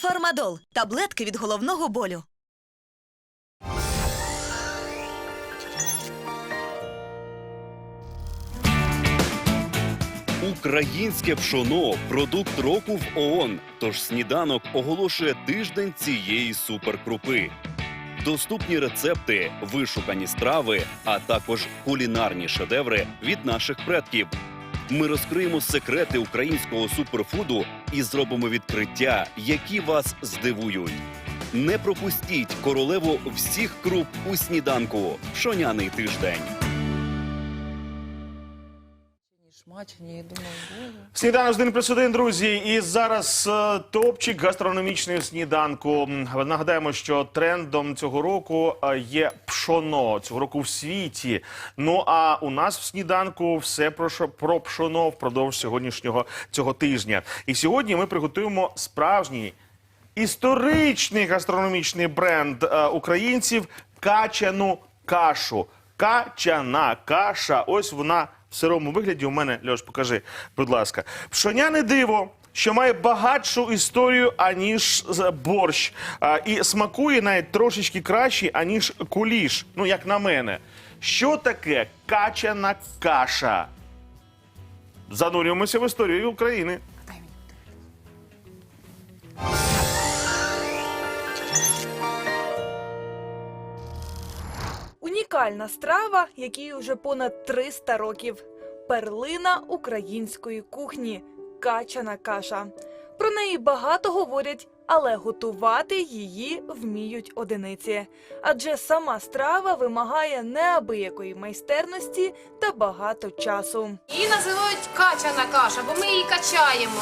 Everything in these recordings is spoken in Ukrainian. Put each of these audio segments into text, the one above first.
Фармадол таблетки від головного болю. Українське пшоно продукт року в ООН. Тож сніданок оголошує тиждень цієї суперкрупи. Доступні рецепти, вишукані страви, а також кулінарні шедеври від наших предків. Ми розкриємо секрети українського суперфуду і зробимо відкриття, які вас здивують. Не пропустіть королеву всіх круп у сніданку. Шоняний тиждень. Смачні, я думаю, боже. Сніданок з 1 плюс 1, друзі. І зараз е, топчик гастрономічного сніданку. Нагадаємо, що трендом цього року е, є пшоно. Цього року в світі. Ну а у нас в сніданку все про, про пшоно впродовж сьогоднішнього цього тижня. І сьогодні ми приготуємо справжній історичний гастрономічний бренд е, українців качану кашу. Качана каша. Ось вона в сирому вигляді. У мене Льош, покажи, будь ласка. Пшоняне диво. Що має багатшу історію, аніж з- борщ, а, і смакує навіть трошечки краще, аніж куліш. Ну, як на мене. Що таке качана каша? Занурюємося в історію України. Унікальна страва, якій уже понад 300 років. Перлина української кухні качана каша. Про неї багато говорять, але готувати її вміють одиниці. Адже сама страва вимагає неабиякої майстерності та багато часу. Її називають качана каша, бо ми її качаємо.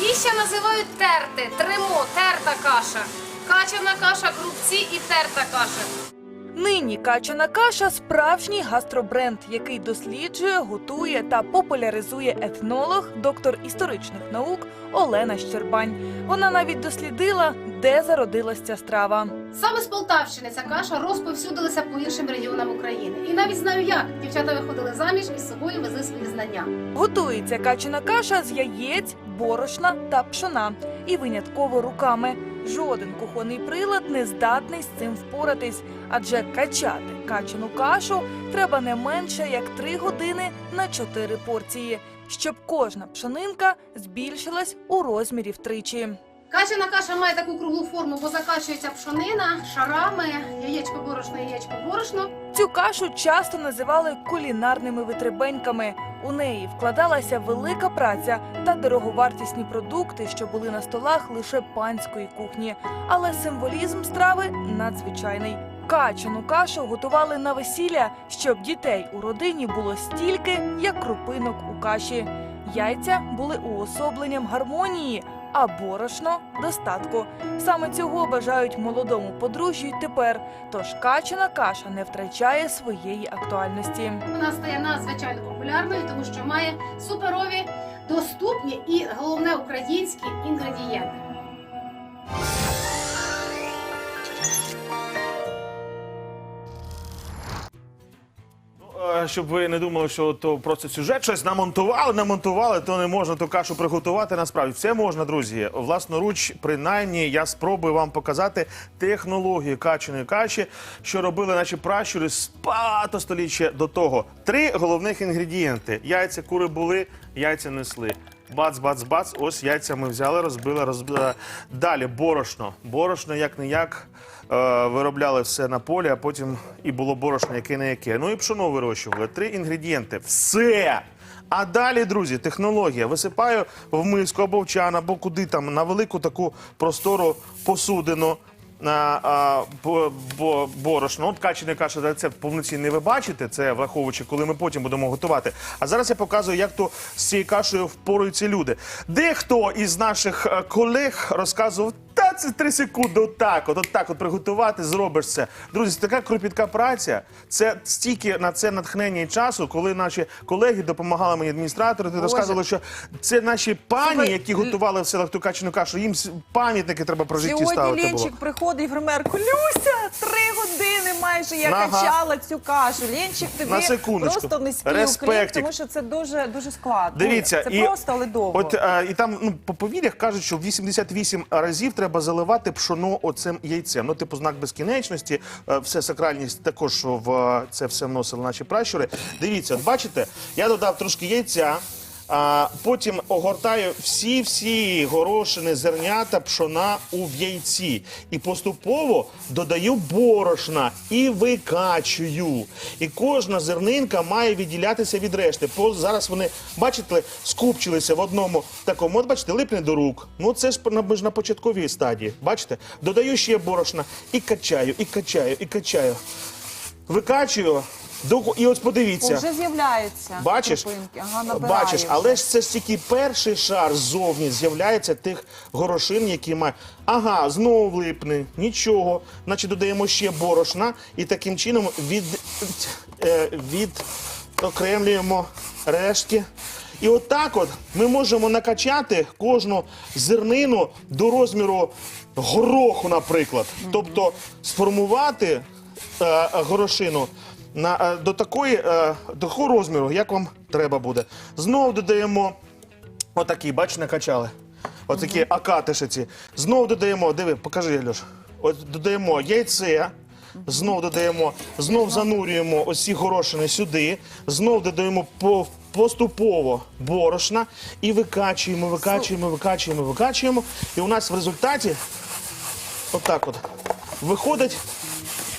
Її ще називають терти, тримо, терта каша. Качана каша, крупці і терта каша. Нині качана каша справжній гастробренд, який досліджує, готує та популяризує етнолог, доктор історичних наук Олена Щербань. Вона навіть дослідила, де зародилась ця страва. Саме з Полтавщини ця каша розповсюдилася по іншим регіонам України. І навіть знаю як. Дівчата виходили заміж і з собою везли свої знання. Готується качана каша з яєць, борошна та пшона і винятково руками. Жоден кухонний прилад не здатний з цим впоратись, адже качати качану кашу треба не менше як 3 години на 4 порції, щоб кожна пшонинка збільшилась у розмірі втричі. Качана каша має таку круглу форму, бо закачується пшонина шарами, яєчко борошно, яєчко борошно. Цю кашу часто називали кулінарними витребеньками. У неї вкладалася велика праця та дороговартісні продукти, що були на столах лише панської кухні. Але символізм страви надзвичайний. Качану кашу готували на весілля, щоб дітей у родині було стільки, як крупинок у каші. Яйця були уособленням гармонії, а борошно достатку. Саме цього бажають молодому подружжю тепер. Тож качана каша не втрачає своєї актуальності. Вона стає надзвичайно популярною, тому що має суперові, доступні і головне українські інгредієнти. Щоб ви не думали, що то просто сюжет щось намонтували, намонтували, то не можна ту кашу приготувати. Насправді все можна, друзі. Власноруч, принаймні, я спробую вам показати технологію качаної каші, що робили наші пращури з багато століття до того. Три головних інгредієнти: яйця, кури були, яйця несли. Бац, бац, бац. Ось яйця ми взяли, розбили, розбили. Далі борошно. Борошно як не як. Е, виробляли все на полі, а потім і було борошно, яке не яке. Ну і пшоно вирощували. Три інгредієнти. Все. А далі, друзі, технологія. Висипаю в миску або в чан, або куди там на велику таку простору посудину. Борошно. От качана каша рецепт повноцінний ви бачите, це враховуючи, коли ми потім будемо готувати. А зараз я показую, як то з цією кашею впоруються люди. Дехто із наших е, колег розказував, та це три секунди, отак, от, отак от приготувати, зробиш це. Друзі, це така кропітка праця. Це стільки на це натхнення і часу, коли наші колеги допомагали мені адміністратори, ти розказували, що це наші пані, які готували в селах ту качану кашу. Їм пам'ятники треба про житті Сьогодні ставити було. Приходить в гримерку. Люся, три години майже я Ага. качала цю кашу. Лінчик тобі На секундочку. просто низький уклін, Респектик. тому що це дуже дуже складно. Дивіться, це просто, але довго. От е, і там ну по повір'ях кажуть, що 88 разів треба заливати пшоно оцим яйцем. Ну, типу, знак безкінечності, е, все сакральність також в е, це все вносили наші пращури. Дивіться, от бачите, я додав трошки яйця. А потім огортаю всі-всі горошини, зернята, пшона у в яйці. І поступово додаю борошна і викачую. І кожна зернинка має відділятися від решти. По- Зараз вони, бачите, скупчилися в одному такому. От бачите, липне до рук. Ну це ж ми ж на початковій стадії. Бачите? Додаю ще борошна і качаю, і качаю, і качаю. Викачую. І ось подивіться. Вже з'являються Бачиш? крупинки. Ага, набирає Бачиш, вже. але ж це ж тільки перший шар ззовні з'являється тих горошин, які мають. Ага, знову липне, нічого. Значить, додаємо ще борошна і таким чином від, е, відокремлюємо рештки. І отак от ми можемо накачати кожну зернину до розміру гороху, наприклад. Тобто сформувати е, горошину на, е, до, такої, е, до такого розміру, як вам треба буде. Знову додаємо отакі, бач, накачали. Отакі акатишиці. Знову додаємо, диви, покажи, Льош. От додаємо яйце. Знов додаємо, знов занурюємо ось ці горошини сюди, знов додаємо поступово борошна і викачуємо, викачуємо, викачуємо, викачуємо. І у нас в результаті отак от виходить.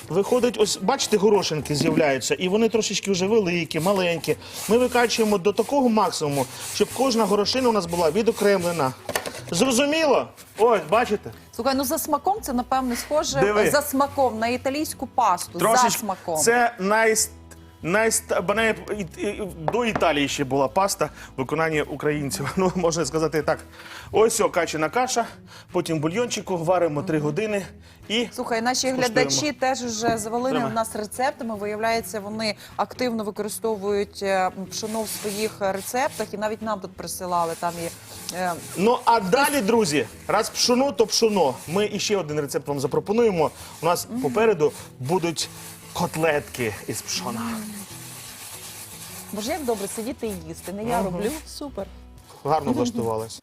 Виходить, ось бачите, горошинки з'являються, і вони трошечки вже великі, маленькі. Ми викачуємо до такого максимуму, щоб кожна горошина у нас була відокремлена. Зрозуміло? Ось, бачите? Слухай, ну за смаком це напевно схоже Диви. за смаком на італійську пасту. За смаком. Це най... До Італії ще була паста в виконанні українців. Ну, можна сказати так. Ось о, качана каша, потім бульйончику, варимо три години і. Слухай, наші Скуштуємо. глядачі теж вже завалили Тримай. в нас рецептами. Виявляється, вони активно використовують е, пшоно в своїх рецептах, і навіть нам тут присилали там і. е, Ну а далі, друзі, раз пшоно, то пшоно. Ми іще один рецепт вам запропонуємо. У нас попереду будуть котлетки із пшона. Боже, як добре сидіти і їсти. Не я роблю. Супер. Гарно влаштувалась.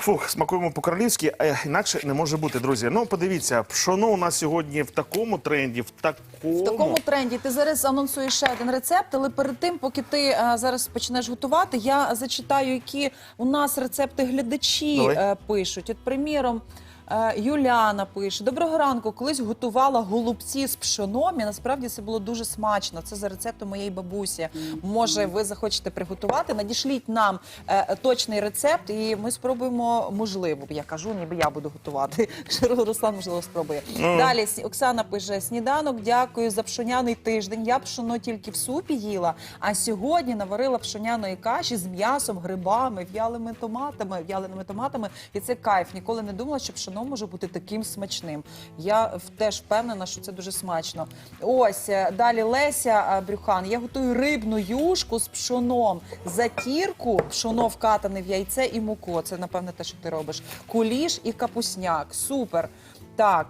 Фух, смакуємо по-королівськи, а інакше не може бути, друзі. Ну, подивіться, пшоно у нас сьогодні в такому тренді, в такому. В такому тренді ти зараз анонсуєш ще один рецепт, але перед тим, поки ти е, зараз почнеш готувати, я зачитаю, які у нас рецепти глядачі Давай. е, пишуть. От, приміром. Е, Юліана пише: Доброго ранку. Колись готувала голубці з пшоном. І насправді це було дуже смачно. Це за рецептом моєї бабусі. Може, ви захочете приготувати? Надішліть нам е, точний рецепт, і ми спробуємо. Можливо, я кажу, ніби я буду готувати. Руслан можливо спробує. Далі Сні- Оксана пише: сніданок. Дякую за пшоняний тиждень. Я пшоно тільки в супі їла. А сьогодні наварила пшоняної каші з м'ясом, грибами, в'ялими томатами, в'яленими томатами. І це кайф. Ніколи не думала, що пшоно може бути таким смачним. Я теж впевнена, що це дуже смачно. Ось е, далі Леся е, Брюхан. Я готую рибну юшку з пшоном, затірку, пшоно вкатане в яйце і муку. Це напевне те, що ти робиш. Куліш і капусняк. Супер. Так.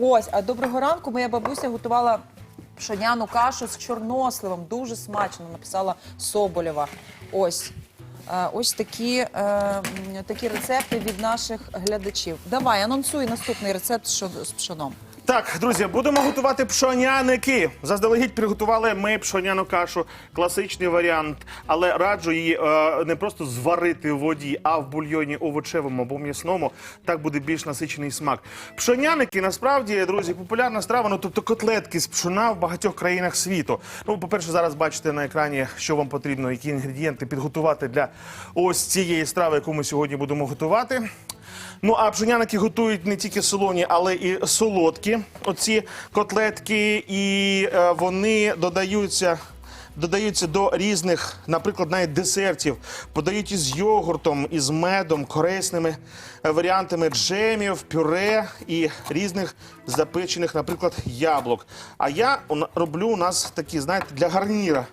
Ось, а доброго ранку моя бабуся готувала пшоняну кашу з чорносливом. Дуже смачно написала Соболєва. Ось. Е, Ось такі, е, такі рецепти від наших глядачів. Давай, анонсуй наступний рецепт з пшоном. Так, друзі, будемо готувати пшоняники. Заздалегідь приготували ми пшоняну кашу, класичний варіант, але раджу її е, не просто зварити в воді, а в бульйоні овочевому або м'ясному. Так буде більш насичений смак. Пшоняники насправді, друзі, популярна страва, ну тобто котлетки з пшона в багатьох країнах світу. Ну, по-перше, зараз бачите на екрані, що вам потрібно, які інгредієнти підготувати для ось цієї страви, яку ми сьогодні будемо готувати. Ну а пшеняники готують не тільки солоні, але і солодкі. Оці котлетки, і е, вони додаються. Додаються до різних, наприклад, навіть десертів, подають із йогуртом, із медом, корисними е, варіантами джемів, пюре і різних запечених, наприклад, яблук. А я роблю у нас такі, знаєте, для гарніра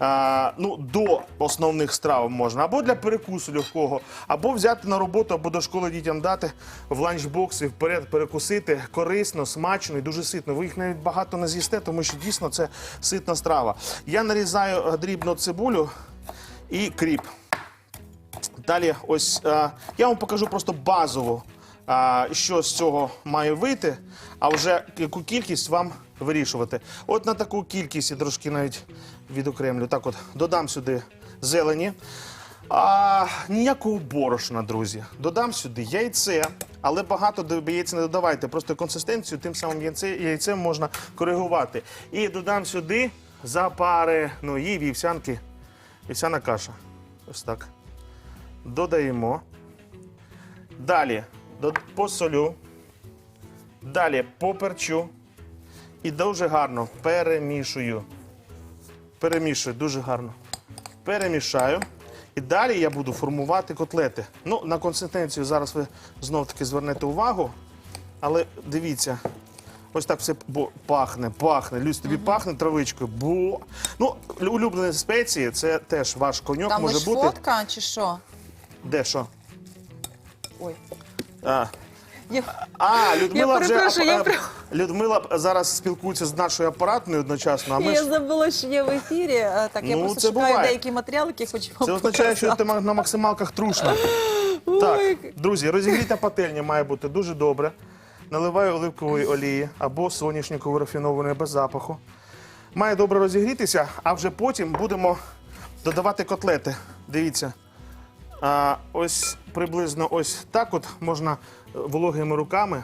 А, ну, до основних страв можна, або для перекусу легкого, або взяти на роботу, або до школи дітям дати в ланчбокс і вперед перекусити корисно, смачно і дуже ситно. Ви їх навіть багато не з'їсте, тому що дійсно це ситна страва. Я нарізаю е, дрібно цибулю і кріп. Далі, ось е, я вам покажу просто базово, е, що з цього має вийти, а вже яку кількість вам вирішувати. От на таку кількість я трошки навіть відокремлю. Так, от додам сюди зелені. А, ніякого борошна, друзі. Додам сюди яйце, але багато яйця не додавайте. Просто консистенцію тим самим яйце, яйцем можна коригувати. І додам сюди запареної вівсянки. Вівсяна каша. Ось так додаємо. Далі посолю. Далі поперчу. І дуже гарно перемішую. Перемішую дуже гарно. Перемішаю. І далі я буду формувати котлети. Ну, на консистенцію зараз ви знов-таки звернете увагу. Але дивіться, ось так все бо, пахне, пахне. Люсь, тобі пахне травичкою. Бо. Ну, улюблені спеції це теж ваш коньок Там може бути. фотка чи що? Де що? Ой. А, Я... а Людмила Я вже перепрошую, я Людмила зараз спілкується з нашою апаратною одночасно. А ми Я ж забула, що є в ефірі. Так, я Ну, просто це шукаю буває. деякі матеріали, які хочу вам це означає, що ти на максималках трушна. Так, друзі, розігріта пательня має бути дуже добре. Наливаю оливкової олії або соняшникової рафінованої без запаху. Має добре розігрітися, а вже потім будемо додавати котлети. Дивіться. А, ось приблизно ось так от можна е, вологими руками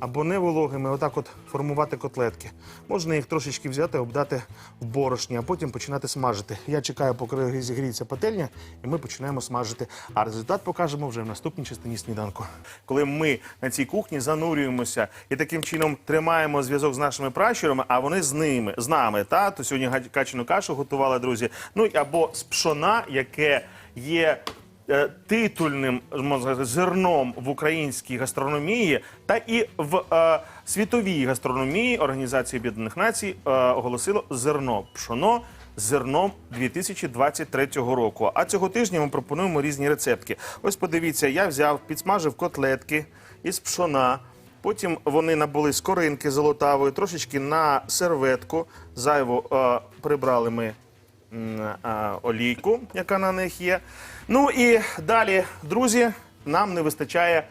або не вологими, отак от формувати котлетки. Можна їх трошечки взяти, обдати в борошні, а потім починати смажити. Я чекаю, поки зігріється пательня, і ми починаємо смажити. А результат покажемо вже в наступній частині сніданку. Коли ми на цій кухні занурюємося і таким чином тримаємо зв'язок з нашими пращурами, а вони з ними, з нами. Та? То сьогодні качану кашу готували, друзі. Ну або з пшона, яке є титульним зерном в українській гастрономії та і в е, світовій гастрономії Організації Об'єднаних Націй е, оголосило зерно пшоно. Зерном 2023 року. А цього тижня ми пропонуємо різні рецептки. Ось подивіться, я взяв, підсмажив котлетки із пшона. Потім вони набули скоринки золотавої, трошечки на серветку. Зайво е, прибрали ми олійку, яка на них є. Ну і далі, друзі, нам не вистачає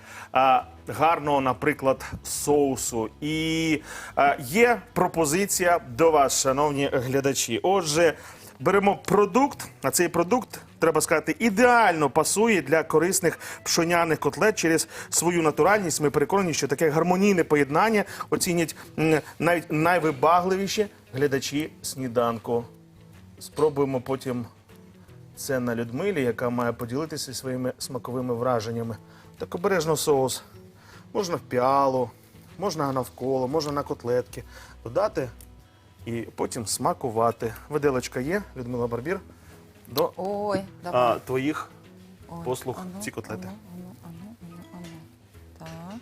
гарного, наприклад, соусу. І є пропозиція до вас, шановні глядачі. Отже, беремо продукт, а цей продукт. Треба сказати, ідеально пасує для корисних пшоняних котлет через свою натуральність. Ми переконані, що таке гармонійне поєднання оцінять навіть найвибагливіші глядачі сніданку. Спробуємо потім це на Людмилі, яка має поділитися своїми смаковими враженнями. Так обережно соус. Можна в піалу, можна навколо, можна на котлетки. Додати і потім смакувати. Виделочка є, Людмила Барбір, до Ой, а, твоїх Ой, послуг ану, ці котлети. Ану, ану, ану, ану, ану. Так.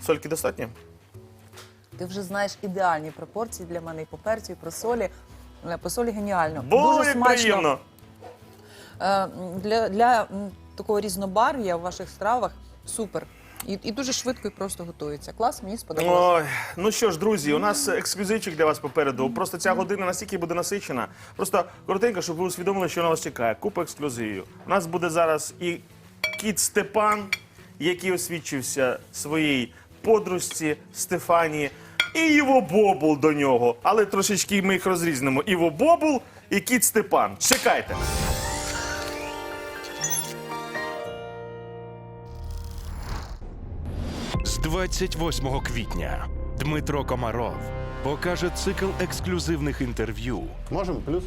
Сольки достатньо? Ти вже знаєш ідеальні пропорції для мене і по перцю, і про солі. Е, По солі геніально. Було Дуже як смачно. приємно. Е, Для, для м, такого різнобарв'я в ваших стравах супер. І, і дуже швидко і просто готується. Клас, мені сподобалося. Ой, ну що ж, друзі, у нас ексклюзивчик для вас попереду. Просто ця година настільки буде насичена. Просто коротенько, щоб ви усвідомили, що на вас чекає. Купа ексклюзивів. У нас буде зараз і кіт Степан, який освідчився своїй подружці Стефанії, і Іво Бобул до нього. Але трошечки ми їх розрізнемо. Іво Бобул і кіт Степан. Чекайте. З 28 квітня Дмитро Комаров покаже цикл ексклюзивних інтерв'ю Можемо плюс?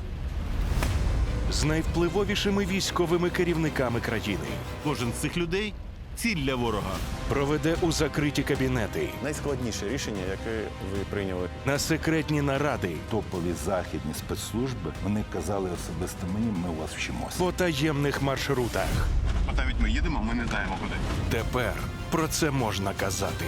з найвпливовішими військовими керівниками країни. Кожен з цих людей ціль для ворога. Проведе у закриті кабінети Найскладніше рішення, яке ви прийняли. на секретні наради, топові західні спецслужби вони казали особисто мені, ми у вас вчимося. по таємних маршрутах. От навіть ми їдемо, ми не знаємо куди. Тепер про це можна казати.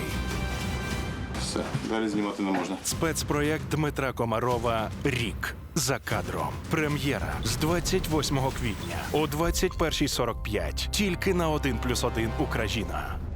Все, далі знімати не можна. Спецпроєкт Дмитра Комарова Рік за кадром. Прем'єра з 28 квітня о 21.45. Тільки на 1+,1 Україна.